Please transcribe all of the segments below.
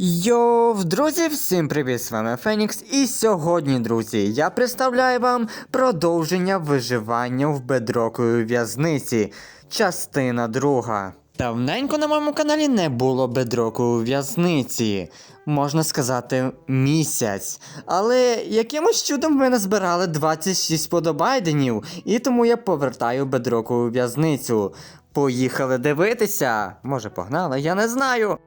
Йоу, друзі, всім привіт! З вами Фенікс. І сьогодні, друзі, я представляю вам продовження виживання в бедроковій в'язниці. Частина друга. Давненько на моєму каналі не було бедрокової в'язниці. Можна сказати, місяць. Але якимось чудом ми назбирали 26 подобайденів, і тому я повертаю бедрокову в'язницю. Поїхали дивитися. Може, погнали, я не знаю.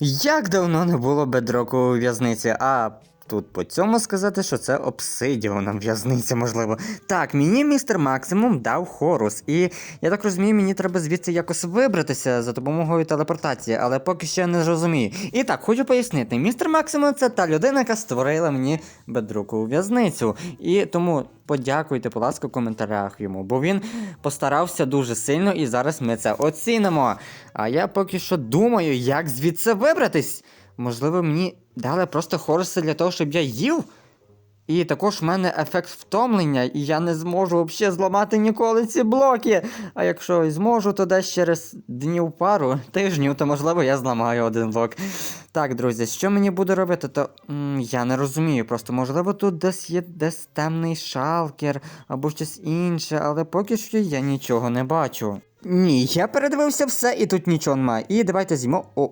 Як давно не було бедрокової в'язниці, а тут по цьому сказати, що це обсидіона в'язниця, можливо. Так, мені містер Максимум дав хорус, і я так розумію, мені треба звідси якось вибратися за допомогою телепортації, але поки що не зрозумію. І так, хочу пояснити, містер Максимум це та людина, яка створила мені бедрокову в'язницю. І тому подякуйте, будь ласка, в коментарях йому, бо він постарався дуже сильно, і зараз ми це оцінимо. А я поки що думаю, як звідси вибратись. Можливо, мені дали просто хоруси для того, щоб я їв. І також в мене ефект втомлення, і я не зможу взагалі зламати ніколи ці блоки. А якщо і зможу, то десь через днів пару, тижнів, то можливо я зламаю один блок. Так, друзі, що мені буде робити, то м, я не розумію. Просто можливо тут десь є десь темний шалкер або щось інше, але поки що я нічого не бачу. Ні, я передивився все і тут нічого немає. І давайте з'їмо. О!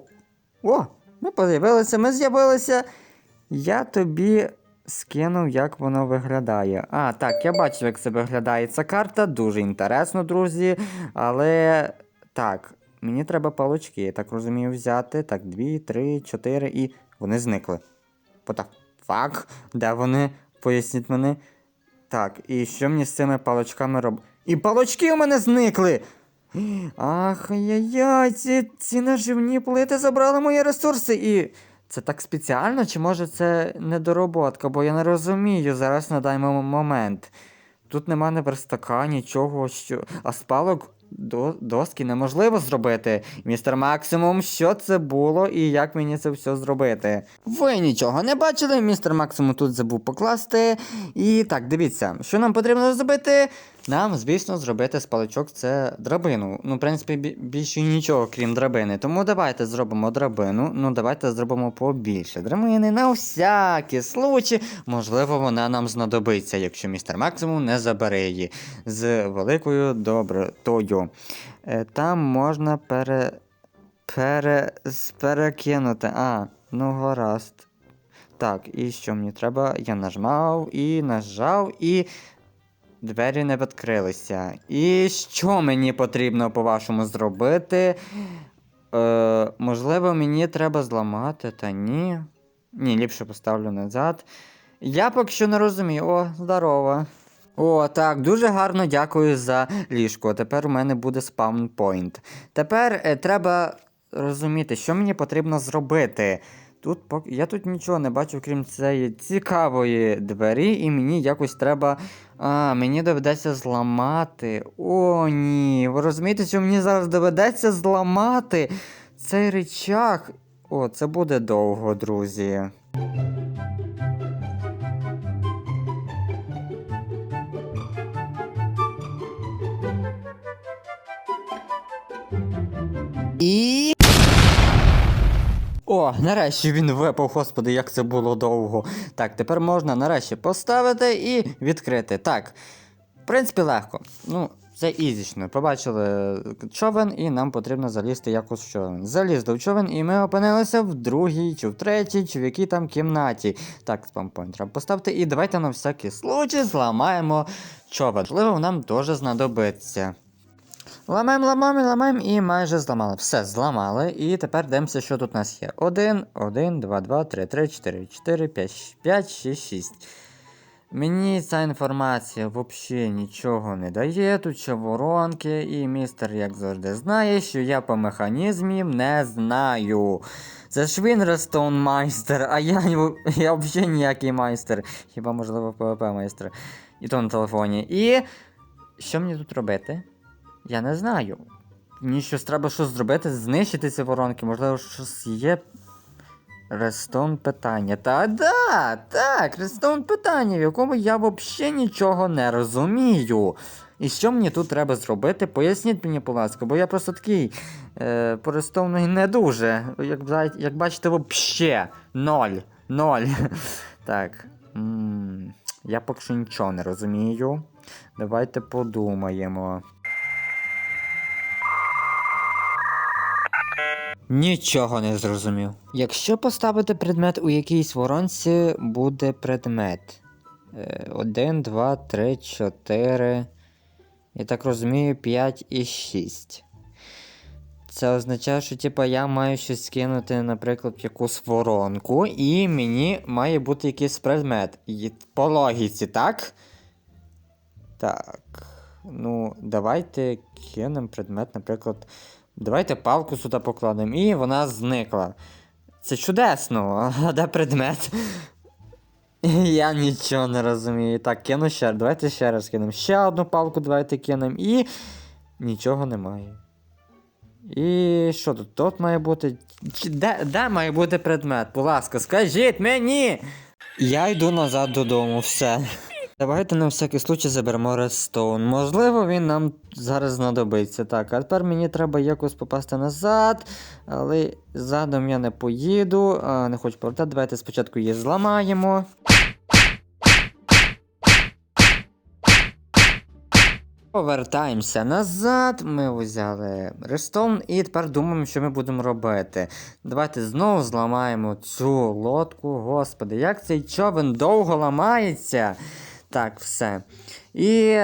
О! Ми появилися, ми з'явилися. Я тобі скинув, як воно виглядає. А, так, я бачив, як це виглядає ця карта. Дуже інтересно, друзі. Але так, мені треба палочки, я так розумію, взяти. Так, дві, три, чотири і. Вони зникли. Пота. Фак, де вони? Поясніть мені. Так, і що мені з цими палочками робити? І палочки у мене зникли! Ах, яй-яй, ці, ці наживні плити забрали мої ресурси і. Це так спеціально, чи може це недороботка, бо я не розумію зараз на даний момент. Тут нема не верстака, нічого, що. А з палок до... доски неможливо зробити. Містер Максимум, що це було і як мені це все зробити? Ви нічого не бачили, містер Максимум тут забув покласти. І так, дивіться, що нам потрібно зробити? Нам, звісно, зробити з паличок це драбину. Ну, в принципі, більше нічого, крім драбини. Тому давайте зробимо драбину. Ну, давайте зробимо побільше драбини на всякий случай. Можливо, вона нам знадобиться, якщо містер Максимум не забере її з великою добротою. Е, Там можна пере... пере... перекинути. А, ну гаразд. Так, і що мені треба? Я нажмав і нажав, і двері не відкрилися. І що мені потрібно, по-вашому, зробити? Е, можливо, мені треба зламати, та ні. Ні, ліпше поставлю назад. Я поки що не розумію. О, здорово. О, так, дуже гарно дякую за ліжко. Тепер у мене буде спаунпойнт. Тепер е, треба розуміти, що мені потрібно зробити. Тут пок... Я тут нічого не бачу, крім цієї цікавої двері, і мені якось треба. А, мені доведеться зламати. О, ні. Ви розумієте, що мені зараз доведеться зламати цей речах. О, це буде довго, друзі. І. О, нарешті він випав, господи, як це було довго. Так, тепер можна нарешті поставити і відкрити. Так. В принципі, легко. Ну, це ізічно. Побачили човен, і нам потрібно залізти якось в човен. Залізли в човен, і ми опинилися в другій, чи в третій, чи в якій там кімнаті. Так, спампойнт треба поставити. І давайте на всякий случай зламаємо човен. Можливо, нам дуже знадобиться. Ламаємо, ламаємо, ламаємо і майже зламали. Все, зламали. І тепер дивимося, що тут у нас є. 1, 1, 2, 2, 3, 3, 4, 4, 5, 5, 6, 6. Мені ця інформація взагалі нічого не дає. Тут ще воронки, і містер, як завжди, знає, що я по механізмів не знаю. Це ж він Рестон майстер, а я, я взагалі ніякий майстер. Хіба можливо ПВП майстер. І то на телефоні. І що мені тут робити? Я не знаю. Мені щось треба щось зробити, знищити ці воронки, можливо, щось є. Рестон питання. Та да, так, рестон питання, в якому я взагалі нічого не розумію. І що мені тут треба зробити? Поясніть мені, будь ласка, бо я просто такий е, перестовний не дуже. Як, як бачите, взагалі ноль. Ноль. Так. м, Я поки що нічого не розумію. Давайте подумаємо. Нічого не зрозумів. Якщо поставити предмет у якійсь воронці, буде предмет. 1, 2, 3, 4. Я так розумію, 5 і 6. Це означає, що типа, я маю щось скинути, наприклад, якусь воронку, і мені має бути якийсь предмет. По логіці, так? Так. Ну, давайте кинемо предмет, наприклад. Давайте палку сюди покладемо, і вона зникла. Це чудесно, а де предмет? Я нічого не розумію. Так, кину ще. Давайте ще раз кинемо. Ще одну палку давайте кинемо. І нічого немає. І що тут? Тут має бути. Де, де має бути предмет? Будь ласка, скажіть мені! Я йду назад додому, все. Давайте на всякий случай заберемо Редстоун. Можливо, він нам зараз знадобиться. Так, а тепер мені треба якось попасти назад, але задом я не поїду, а, не хочу повертати. Давайте спочатку її зламаємо. Повертаємося назад. Ми взяли Рестон і тепер думаємо, що ми будемо робити. Давайте знову зламаємо цю лодку. Господи, як цей човен довго ламається. Так, все. І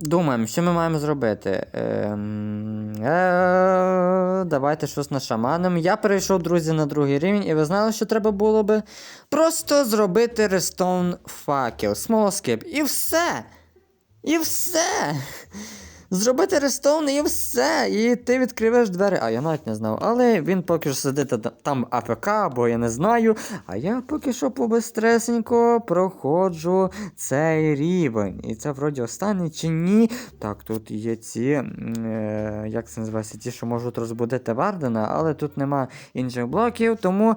думаємо, що ми маємо зробити. Ем, е, Давайте щось нашаманимо. Я перейшов, друзі, на другий рівень, і ви знали, що треба було би просто зробити рестон факел, смолоскип. І все. І все. Зробити рестоун і все. І ти відкриваєш двері. А я навіть не знав. Але він поки що сидить там АФК, бо я не знаю. А я поки що побестресенько проходжу цей рівень. І це вроді останній чи ні. Так, тут є ці. Е, як це називається? Ті, що можуть розбудити Вардена, але тут нема інших блоків, тому.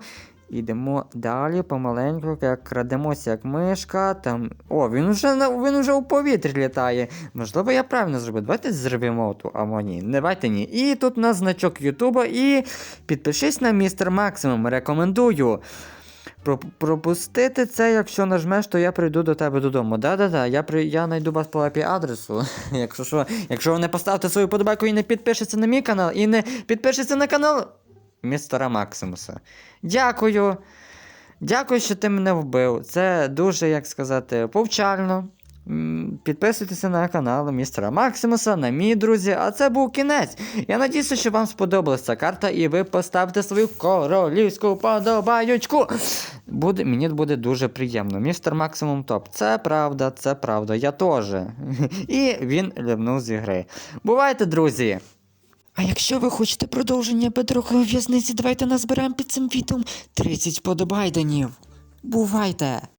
Ідемо далі помаленьку, як крадемося, як мишка. Там. О, він на- він уже у повітрі літає. Можливо, я правильно зробив. Давайте зривемо ту або ні. Давайте ні. І тут у нас значок Ютуба. І підпишись на містер Максимум. Рекомендую. Пропустити це, якщо нажмеш, то я прийду до тебе додому. Да-да-да, я при... я знайду вас по IP адресу. якщо що, якщо ви не поставите свою подобайку і не підпишеться на мій канал, і не підпишеться на канал містера Максимуса. Дякую. Дякую, що ти мене вбив. Це дуже, як сказати, повчально. Підписуйтеся на канал містера Максимуса, на мій друзі. А це був кінець. Я надіюся, що вам сподобалася ця карта, і ви поставите свою королівську подобаючку. Буде, мені буде дуже приємно. Містер Максимум топ. Це правда, це правда. Я теж. І він ливнув з ігри. Бувайте, друзі! А якщо ви хочете продовження бедрокової в'язниці, давайте назбираємо під цим відео 30 подобайденів. Бувайте!